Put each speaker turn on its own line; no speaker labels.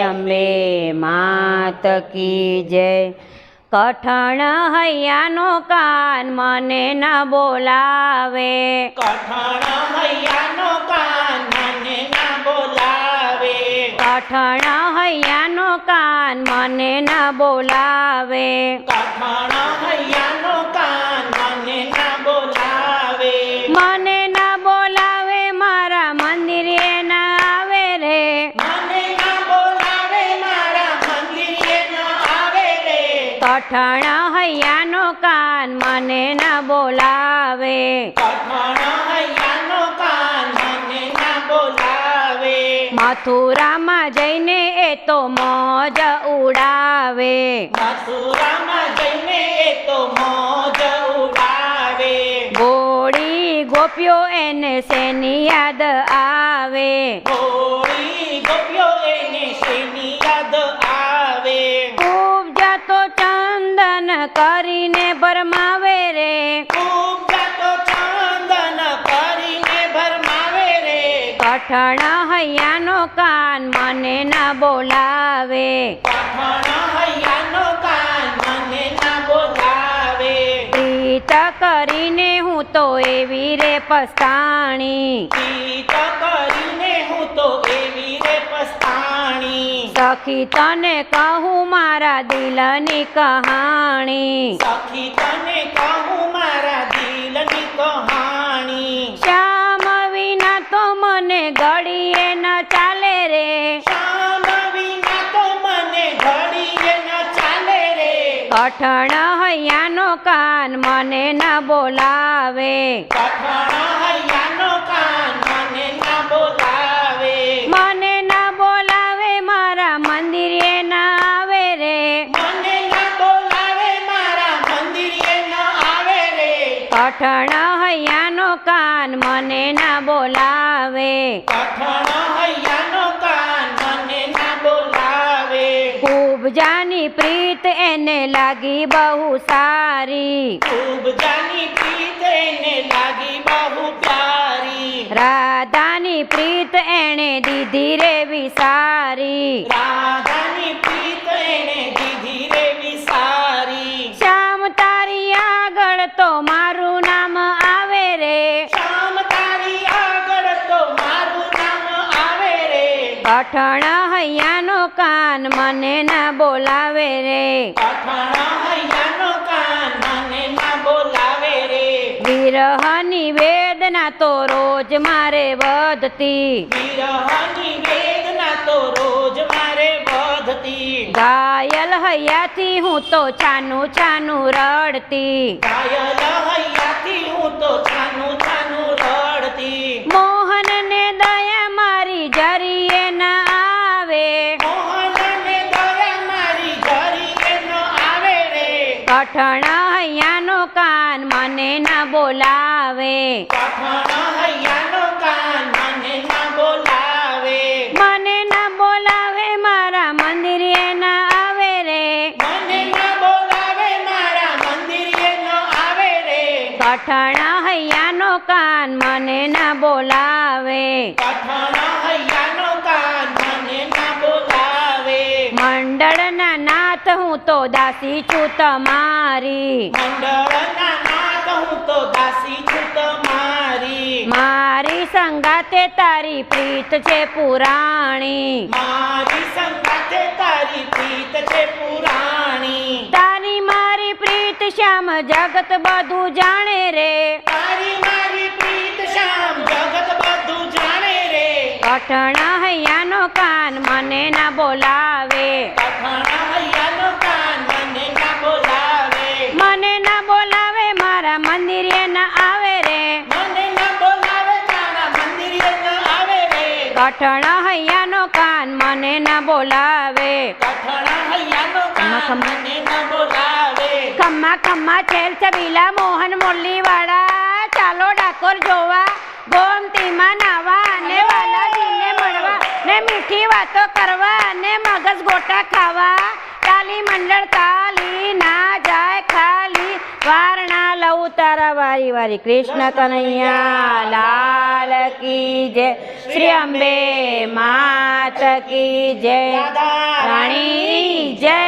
અંબે માત કી જય. કઠણ હૈયાનો કાન મને ન બોલાવે.
કઠણ હૈયાનો કાન મને ના બોલાવે.
કઠણ હૈયાનો કાન મને ન બોલાવે.
કઠણ હૈયાનો કાન મને ના બોલાવે.
મને કઠણ હૈયાનો કાન મને ન બોલાવે.
કઠણ હૈયાનો કાન મને ના બોલાવે.
મથુરામાં જઈને એ તો મોજ ઉડાવે.
મથુરામાં જઈને એ તો મોજ ઉડાવે.
ગોળી
ગોપ્યો એને સેની યાદ આવે?
ગોળી ગોપ્યો કરીને ભરમાવે રે. મને ના બોલાવે.
કઠણ હૈયાનો કાન મને ના બોલાવે.
પ્રીત કરીને હું તો એવી રે પસ્તાણી. સખી તને કહું મારા દિલની કહાણી.
સખી તને કહું મારા દિલની કહાણી.
શ્યામ વિના તો મને ઘડીએ ન ચાલે રે.
શ્યામ વિના તો મને ઘડીએ ન ચાલે રે.
કઠણ હૈયાનો કાન મને ન બોલાવે.
કઠણ
કઠણ હૈયાનો કાન મને ના બોલાવે.
પાઠણ હૈયાનો કાન મને ના બોલાવે.
ખૂબ જાની પ્રીત એને લાગી બહુ સારી.
ખૂબ જાની પ્રીત એને લાગી બહુ પ્યારી.
રાધાની પ્રીત એણે દીધી રે વિસારી
રાધાની રે
કઠણ હૈયાનો કાન મને ના બોલાવે રે.
કઠણ હૈયાનો કાન મને ના બોલાવે રે.
વિરહની વેદના તો રોજ મારે વધતી.
વિરહની વેદના તો રોજ મારે વધતી.
ઘાયલ હૈયાથી હું તો છાનું છાનું રડતી.
ઘાયલ હૈયાથી હું તો છાનું છાનું
કઠણ હૈયાનો કાન મને ના બોલાવે.
કઠણ હૈયાનો કાન મને ના બોલાવે.
મને ના બોલાવે મારા મંદિરે ના આવે રે.
મને ના બોલાવે મારા મંદિરે ન આવે રે.
કઠણ હૈયાનો કાન મને ના બોલાવે.
કઠણ હૈયાનો કાન
નાથ હું તો દાસી છું તમારી.
મંડળના નાથ હું તો દાસી છું તમારી.
મારી સંગાતે તારી પ્રીત છે પુરાણી.
મારી સંગાતે તારી પ્રીત છે પુરાણી.
તારી મારી પ્રીત શ્યામ જગત બધું જાણે રે.
તારી
કઠણ હૈયાનો કાન મને ના બોલાવે.
કઠણ હૈયાનો કાન મને ના બોલાવે.
મને ના બોલાવે મારા મંદિરે ના આવે રે.
મને ના બોલાવે તારા મંદિરે ન આવે રે.
કઠણ હૈયાનો કાન મને ના બોલાવે.
કઠણ હૈયાનો કાન
ખમ્મા.
મને ના બોલાવે.
ખમ્મા ખમ્મા છેલ છબીલા મોહન મુરલી વાળા ચાલો ડાકોર જોવા ગોમતીમાં નાવા અને ને મીઠી વાતો કરવા અને મગજ ગોટા ખાવા. તાલી મંડળ તાલી ના જાય ખાલી. વારણા લવ તારા વારી વારી. કૃષ્ણ કનૈયા, લાલ કી જય. શ્રી અંબે માત કી જય. રાણી જય.